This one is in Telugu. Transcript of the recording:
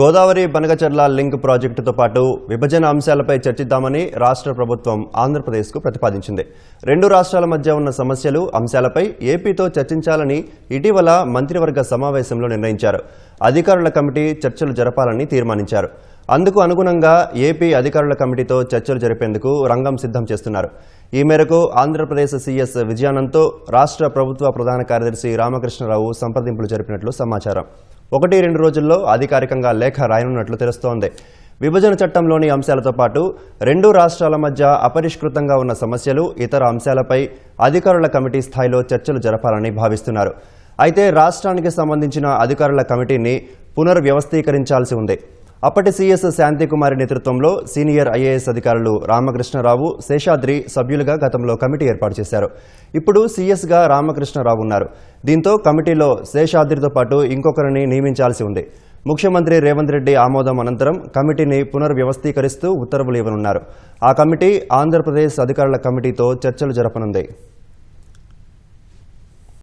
గోదావరి బనగచర్ల లింక్ ప్రాజెక్టుతో పాటు విభజన అంశాలపై చర్చిద్దామని రాష్ట్ర ప్రభుత్వం ఆంధ్రప్రదేశ్కు ప్రతిపాదించింది. రెండు రాష్ట్రాల మధ్య ఉన్న సమస్యలు అంశాలపై ఏపీతో చర్చించాలని ఇటీవల మంత్రివర్గ సమావేశంలో నిర్ణయించారు. అధికారుల కమిటీ చర్చలు జరపాలని తీర్మానించారు. అందుకు అనుగుణంగా ఏపీ అధికారుల కమిటీతో చర్చలు జరిపేందుకు రంగం సిద్ధం చేస్తున్నారు. ఈ మేరకు ఆంధ్రప్రదేశ్ సీఎస్ విజయానంద్తో రాష్ట్ర ప్రభుత్వ ప్రధాన కార్యదర్శి రామకృష్ణరావు సంప్రదింపులు జరిపినట్లు సమాచారం. ఒకటి రెండు రోజుల్లో అధికారికంగా లేఖ రాయనున్నట్లు తెలుస్తోంది. విభజన చట్టంలోని అంశాలతో పాటు రెండు రాష్ట్రాల మధ్య అపరిష్కృతంగా ఉన్న సమస్యలు ఇతర అంశాలపై అధికారుల కమిటీ స్థాయిలో చర్చలు జరపాలని భావిస్తున్నారు. అయితే రాష్ట్రానికి సంబంధించిన అధికారుల కమిటీని పునర్వ్యవస్థీకరించాల్సి ఉంది. అప్పటి సీఎస్ శాంతికుమారి నేతృత్వంలో సీనియర్ ఐఏఎస్ అధికారులు రామకృష్ణరావు శేషాద్రి సభ్యులుగా గతంలో కమిటీ ఏర్పాటు చేశారు. ఇప్పుడు సీఎస్గా రామకృష్ణరావు ఉన్నారు. దీంతో కమిటీలో శేషాద్రితో పాటు ఇంకొకరిని నియమించాల్సి ఉంది. ముఖ్యమంత్రి రేవంత్ రెడ్డి ఆమోదం అనంతరం కమిటీని పునర్వ్యవస్థీకరిస్తూ ఉత్తర్వులు ఇవ్వనున్నారు. ఆ కమిటీ ఆంధ్రప్రదేశ్ అధికారుల కమిటీతో చర్చలు జరపనుంది.